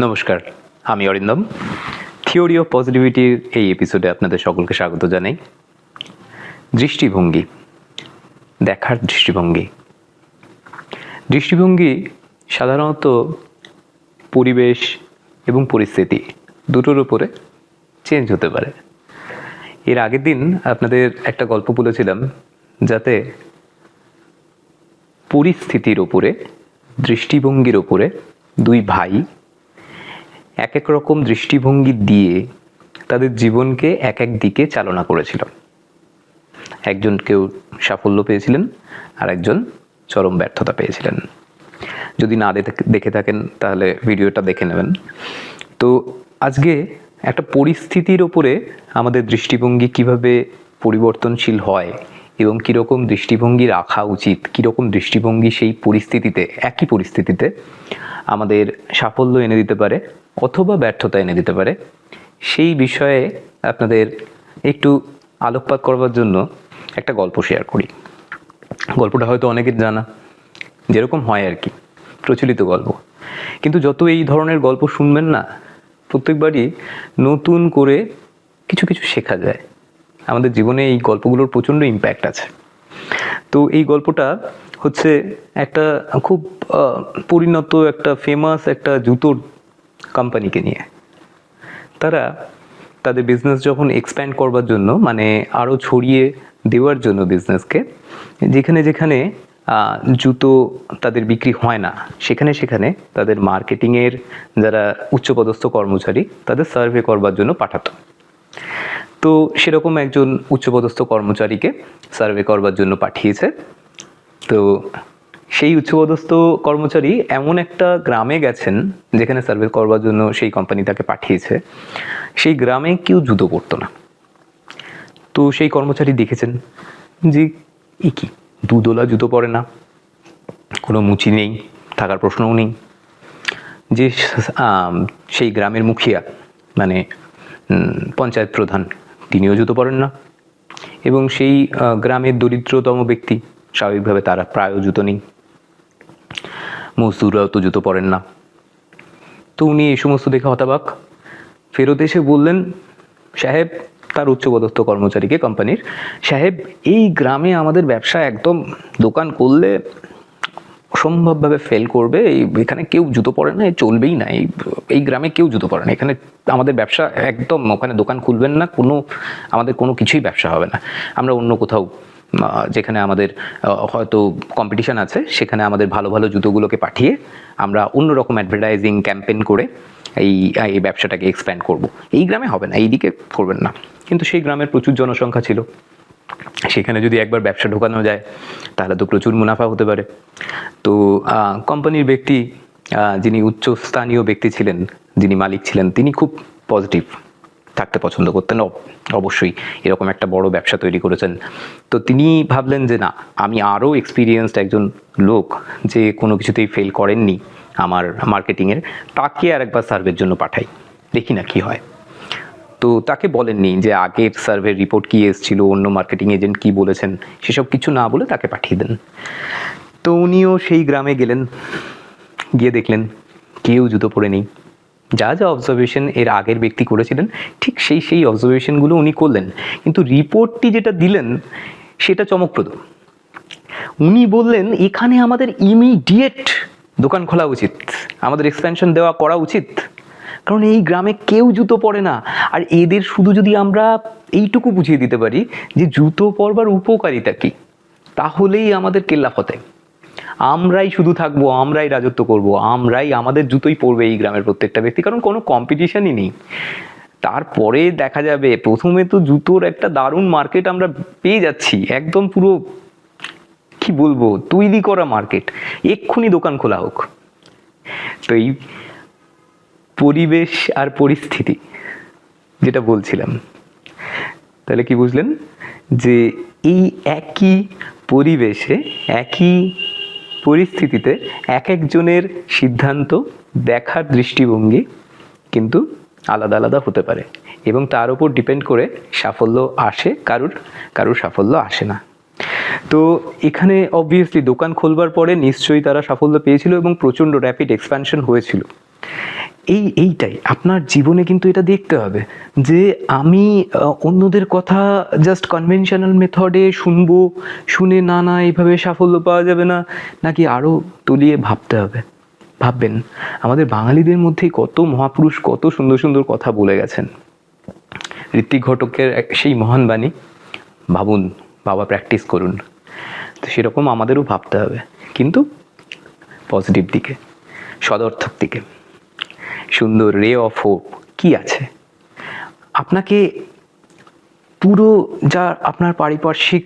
নমস্কার, আমি Arindam. Theory of পজিটিভিটির এই এপিসোডে আপনাদের সকলকে স্বাগত জানাই। দৃষ্টিভঙ্গি, দেখার দৃষ্টিভঙ্গি। দৃষ্টিভঙ্গি সাধারণত পরিবেশ এবং পরিস্থিতি দুটোর উপরে চেঞ্জ হতে পারে। এর আগের দিন আপনাদের একটা গল্প বলেছিলাম, যাতে পরিস্থিতির ওপরে দৃষ্টিভঙ্গির ওপরে দুই ভাই এক এক রকম দৃষ্টিভঙ্গি দিয়ে তাদের জীবনকে এক এক দিকে চালনা করেছিল। একজন কেউ সাফল্য পেয়েছিলেন আর একজন চরম ব্যর্থতা পেয়েছিলেন। যদি না দেখে- থাকেন, তাহলে ভিডিওটা দেখে নেবেন। তো আজকে একটা পরিস্থিতির ওপরে আমাদের দৃষ্টিভঙ্গি কীভাবে পরিবর্তনশীল হয় এবং কীরকম দৃষ্টিভঙ্গি রাখা উচিত, কীরকম দৃষ্টিভঙ্গি সেই পরিস্থিতিতে, একই পরিস্থিতিতে আমাদের সাফল্য এনে দিতে পারে অথবা ব্যর্থতা এনে দিতে পারে, সেই বিষয়ে আপনাদের একটু আলোকপাত করবার জন্য একটা গল্প শেয়ার করি। গল্পটা হয়তো অনেকের জানা, যেরকম হয় আর কি, প্রচলিত গল্প। কিন্তু যত এই ধরনের গল্প শুনবেন না, প্রত্যেকবারই নতুন করে কিছু কিছু শেখা যায়। আমাদের জীবনে এই গল্পগুলোর প্রচণ্ড ইম্প্যাক্ট আছে। তো এই গল্পটা হচ্ছে একটা খুব পরিণত একটা ফেমাস একটা জুতোর কোম্পানিকে নিয়ে। তারা তাদের বিজনেস যখন এক্সপ্যান্ড করবার জন্য মানে আরও ছড়িয়ে দেওয়ার জন্য বিজনেসকে যেখানে যেখানে জুতো তাদের বিক্রি হয় না, সেখানে সেখানে তাদের মার্কেটিংয়ের যারা উচ্চপদস্থ কর্মচারী, তাদের সার্ভে করবার জন্য পাঠাতো। তো সেরকম একজন উচ্চপদস্থ কর্মচারীকে সার্ভে করবার জন্য পাঠিয়েছে। তো সেই উচ্চপদস্থ কর্মচারী এমন একটা গ্রামে গেছেন যেখানে সার্ভে করবার জন্য সেই কোম্পানি তাকে পাঠিয়েছে। সেই গ্রামে কেউ জুতো পরতো না। তো সেই কর্মচারী দেখেছেন যে এ কি, দুদোলা জুতো পরে না, কোনো মুচি নেই, থাকার প্রশ্নও নেই। যে সেই গ্রামের মুখিয়া মানে পঞ্চায়েত প্রধান তিনিও জুতো পরেন না। এবং সেই গ্রামের দরিদ্রতম ব্যক্তি স্বাভাবিকভাবে তারা প্রায়ও জুতো নেই। মজদুররাও তো জুতো পরেন না। তো উনি এই সমস্ত দেখে হতাবাক। ফেরত এসে বললেন, সাহেব, তার উচ্চপদস্থ কর্মচারীকে, কোম্পানির, সাহেব, এই গ্রামে আমাদের ব্যবসা একদম দোকান করলে অসম্ভবভাবে ফেল করবে এখানে কেউ জুতো পরে না চলবেই না, এই এই গ্রামে কেউ জুতো পরে না, এখানে আমাদের ব্যবসা একদম ওখানে দোকান খুলবেন না, কোনো, আমাদের কোনো কিছুই ব্যবসা হবে না। আমরা অন্য কোথাও যেখানে আমাদের হয়তো কম্পিটিশন আছে, সেখানে আমাদের ভালো ভালো জুতোগুলোকে পাঠিয়ে আমরা অন্য রকম অ্যাডভার্টাইজিং ক্যাম্পেন করে এই এই ব্যবসাটাকে এক্সপ্যান্ড করব। এই গ্রামে হবে না, এই দিকে করবেন না। কিন্তু সেই গ্রামের প্রচুর জনসংখ্যা ছিল। সেখানে যদি একবার ব্যবসা ঢোকানো যায়, তাহলে তো প্রচুর মুনাফা হতে পারে। তো কোম্পানির ব্যক্তি যিনি উচ্চস্থানীয় ব্যক্তি ছিলেন, যিনি মালিক ছিলেন, তিনি খুব পজিটিভ থাকতে পছন্দ করতেন। অব- অবশ্যই এরকম একটা বড় ব্যবসা তৈরি করেছেন। তো তিনি ভাবলেন যে, না, আমি আরও এক্সপিরিয়েন্সড একজন লোক যে কোনো কিছুতেই ফেল করেননি আমার মার্কেটিংয়ের তাকে আর একবার সার্ভের জন্য পাঠাই। দেখি না কি হয়। তো তাকে বলেননি যে আগের সার্ভের রিপোর্ট কি এসেছিল, অন্য মার্কেটিং এজেন্ট কি বলেছেন, সেসব কিছু না বলে তাকে পাঠিয়ে দেন। তো উনিও সেই গ্রামে গেলেন, গিয়ে দেখলেন কেউ জুতো পরে নেই। যা যা অবজারভেশন এর আগের ব্যক্তি করেছিলেন, ঠিক সেই সেই অবজারভেশনগুলো উনি করলেন। কিন্তু রিপোর্টটি যেটা দিলেন, সেটা চমকপ্রদ। উনি বললেন, এখানে আমাদের ইমিডিয়েট দোকান খোলা উচিত। আমাদের এক্সপেনশন দেওয়া করা উচিত। কারণ এই গ্রামে কেউ জুতো পরে না। আর এদের শুধু যদি আমরা এইটুকু বুঝিয়ে দিতে পারি যে জুতো পরবার উপকারিতা কি, তাহলেই আমাদের কেল্লা ফতে। আমরাই শুধু থাকব, আমরাই রাজত্ব করব, আমরাই আমাদের জুতোই পরবে এই গ্রামের প্রত্যেকটা ব্যক্তি, কারণ কোনো কম্পিটিশনই নেই। তারপরে দেখা যাবে, প্রথমে তো জুতোর একটা দারুণ মার্কেট আমরা পেয়ে যাচ্ছি, একদম পুরো কি বলব, তৈরি করা মার্কেট এক্ষুনি দোকান খোলা হোক। তো এই পরিবেশ আর পরিস্থিতি, যেটা বলছিলাম। তাহলে কি বুঝলেন? যে এই একই পরিবেশে, একই পরিস্থিতিতে এক একজনের সিদ্ধান্ত দেখার দৃষ্টিভঙ্গি কিন্তু আলাদা আলাদা হতে পারে এবং তার উপর ডিপেন্ড করে সাফল্য আসে কারুর কারুর সাফল্য আসে না। তো এখানে অবভিয়াসলি দোকান খোলবার পরে নিশ্চয়ই তারা সাফল্য পেয়েছিল এবং প্রচণ্ড র্যাপিড এক্সপ্যানশন হয়েছিল। এই, এইটাই। আপনার জীবনে কিন্তু এটা দেখতে হবে যে আমি অন্যদের কথা জাস্ট কনভেনশনাল মেথডে শুনব, শুনে না না এইভাবে সাফল্য পাওয়া যাবে না, নাকি আরও তলিয়ে ভাবতে হবে? ভাববেন। আমাদের বাঙালিদের মধ্যেই কত মহাপুরুষ কত সুন্দর সুন্দর কথা বলে গেছেন। ঋত্বিক ঘটকের এক, সেই মহান বাণী, ভাবুন, বাবা প্র্যাকটিস করুন। তো সেরকম আমাদেরও ভাবতে হবে, কিন্তু পজিটিভ দিকে, সদর্থক দিকে। সুন্দর রে অফ হোপ। কি আছে? আপনাকে পুরো যা আপনার পারিপার্শ্বিক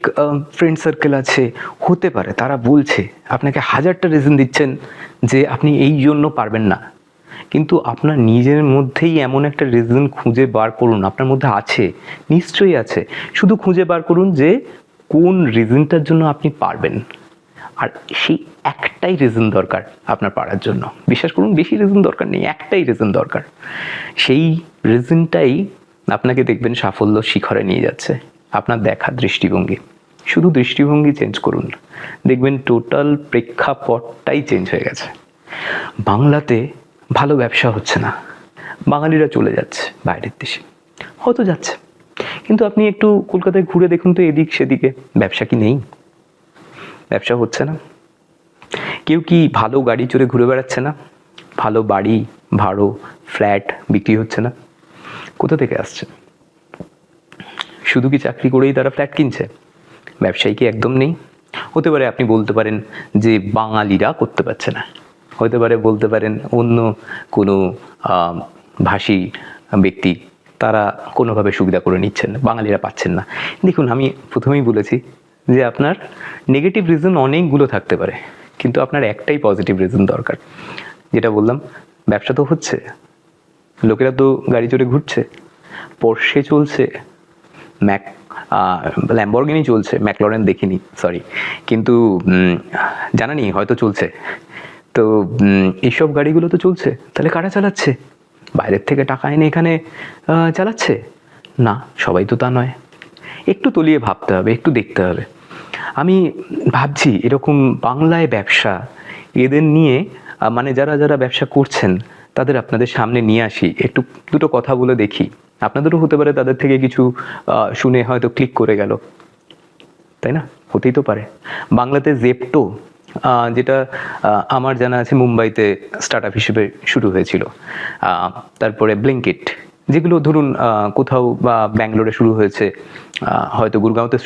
ফ্রেন্ড সার্কেল আছে, হতে পারে, তারা বলছে, আপনাকে হাজারটা রিজন দিচ্ছেন যে আপনি এই জন্য পারবেন না। কিন্তু আপনার নিজের মধ্যেই এমন একটা রিজন খুঁজে বার করুন, আপনার মধ্যে আছে, নিশ্চয়ই আছে। শুধু খুঁজে বার করুন যে কোন রিজনটার জন্য আপনি পারবেন। আর সেই একটাই রিজন দরকার আপনার পাড়ার জন্য। বিশ্বাস করুন, বেশি রিজন দরকার নেই, একটাই রিজন দরকার। সেই রিজনটাই আপনাকে দেখবেন সাফল্য শিখরে নিয়ে যাচ্ছে আপনার দেখা দৃষ্টিভঙ্গি। শুধু দৃষ্টিভঙ্গি চেঞ্জ করুন দেখবেন টোটাল প্রেক্ষাপটটাই চেঞ্জ হয়ে গেছে। বাংলাতে ভালো ব্যবসা হচ্ছে না, বাঙালিরা চলে যাচ্ছে বাইরের দেশে, হয়তো যাচ্ছে। কিন্তু আপনি একটু কলকাতায় ঘুরে দেখুন তো এদিক সেদিকে, ব্যবসা কি নেই? ব্যবসা হচ্ছে না। কেউ কি ভালো গাড়ি চড়ে ঘুরে বেড়াচ্ছে না? ভালো বাড়ি, ভাড়ো ফ্ল্যাট বিক্রি হচ্ছে না? কোথা থেকে আসছে? শুধু কি চাকরি করেই তারা ফ্ল্যাট কিনছে? ব্যবসায়ী কি একদম নেই? হতে পারে আপনি বলতে পারেন যে বাঙালিরা করতে পারছে না। হতে পারে বলতে পারেন অন্য কোনো ভাষী ব্যক্তি তারা কোনোভাবে সুবিধা করে নিচ্ছেন না, বাঙালিরা পাচ্ছেন না। দেখুন, আমি প্রথমেই বলেছি যে আপনার নেগেটিভ রিজন অনেকগুলো থাকতে পারে। কিন্তু আপনার একটাই পজিটিভ রিজন দরকার। যেটা বললাম, ব্যবসা তো হচ্ছে, লোকেরা তো গাড়ি চড়ে ঘুরছে পোর্শে চলছে ম্যাক ল্যাম্বরগিনি চলছে ম্যাকলরেন দেখিনি সরি কিন্তু জানা নেই হয়তো চলছে। তো এইসব গাড়িগুলো তো চলছে, তাহলে কারা চালাচ্ছে? বাইরের থেকে টাকা এনে এখানে চালাচ্ছে? না, সবাই তো তা নয়। একটু তলিয়ে ভাবতে হবে, একটু দেখতে হবে। আমি ভাবছি এরকম বাংলায় ব্যবসা এদের নিয়ে মানে যারা যারা ব্যবসা করছেন, তাদের আপনাদের সামনে নিয়ে আসি। একটু দুটো কথা বলে দেখি। আপনাদেরও হতে পারে তাদের থেকে কিছু শুনে হয়তো ক্লিক করে গেল। তাই না? হতেই তো পারে। বাংলাতে জেপটো যেটা আমার জানা আছে মুম্বাইতে স্টার্ট আপ হিসেবে শুরু হয়েছিল। তারপরে ব্লিঙ্কিট যেগুলো ধরুন কোথাও বা ব্যাঙ্গালোরে শুরু হয়েছে হয়তো গুরগাঁওতে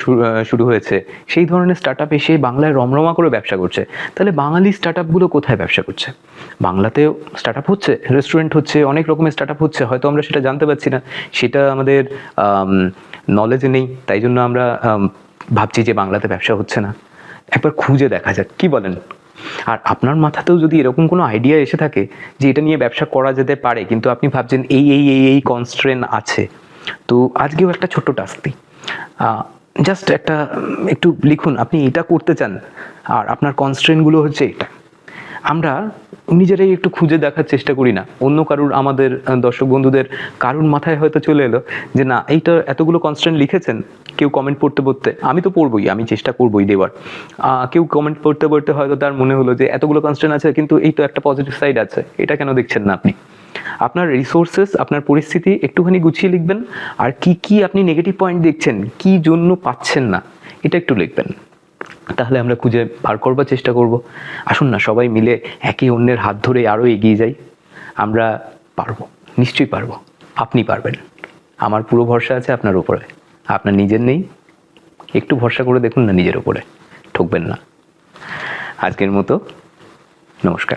শুরু হয়েছে, সেই ধরনের স্টার্ট আপ এসে বাংলায় রমরমা করে ব্যবসা করছে। তাহলে বাঙালি স্টার্ট আপগুলো কোথায় ব্যবসা করছে? বাংলাতেও স্টার্ট আপ হচ্ছে রেস্টুরেন্ট হচ্ছে, অনেক রকমের স্টার্ট আপ হচ্ছে, হয়তো আমরা সেটা জানতে পারছি না। সেটা আমাদের নলেজে নেই, তাই জন্য আমরা ভাবছি যে বাংলাতে ব্যবসা হচ্ছে না। একবার খুঁজে দেখা যাক, কি বলেন? আর আপনার মাথাতেও যদি এরকম কোনো আইডিয়া এসে থাকে যে এটা নিয়ে ব্যবসা করা যেতে পারে, কিন্তু আপনি ভাবছেন এই এই এই এই কনস্ট্রেন আছে, তো আজকেও একটা ছোট্ট টাস্ক দিই জাস্ট একটা, একটু লিখুন, আপনি এটা করতে চান, আর আপনার কনস্ট্রেনগুলো হচ্ছে এটা। আমরা নিজেরাই একটু খুঁজে দেখার চেষ্টা করি না। অন্য কারুর, আমাদের দর্শক বন্ধুদের কারুর মাথায় হয়তো চলে এলো যে, না, এইটা এতগুলো কনস্ট্যান্ট লিখেছেন, কেউ কমেন্ট পড়তে পড়তে। আমি তো পড়বই, আমি চেষ্টা করবই দেওয়ার। কেউ কমেন্ট পড়তে পড়তে হয়তো তার মনে হলো যে, এতগুলো কনস্ট্যান্ট আছে, কিন্তু এই তো একটা পজিটিভ সাইড আছে, এটা কেন দেখছেন না আপনি? আপনার রিসোর্সেস আপনার পরিস্থিতি একটুখানি গুছিয়ে লিখবেন, আর কি কি আপনি নেগেটিভ পয়েন্ট দেখছেন, কি জন্য পাচ্ছেন না, এটা একটু লিখবেন। তাহলে আমরা খুঁজে বার করবার চেষ্টা করব। আসুন না, সবাই মিলে একে অন্যের হাত ধরে আরও এগিয়ে যাই। আমরা পারব, নিশ্চয়ই পারব। আপনি পারবেন। আমার পুরো ভরসা আছে আপনার উপরে। আপনার নিজের নেই। একটু ভরসা করে দেখুন না নিজের উপরে। ঠকবেন না। আজকের মতো নমস্কার।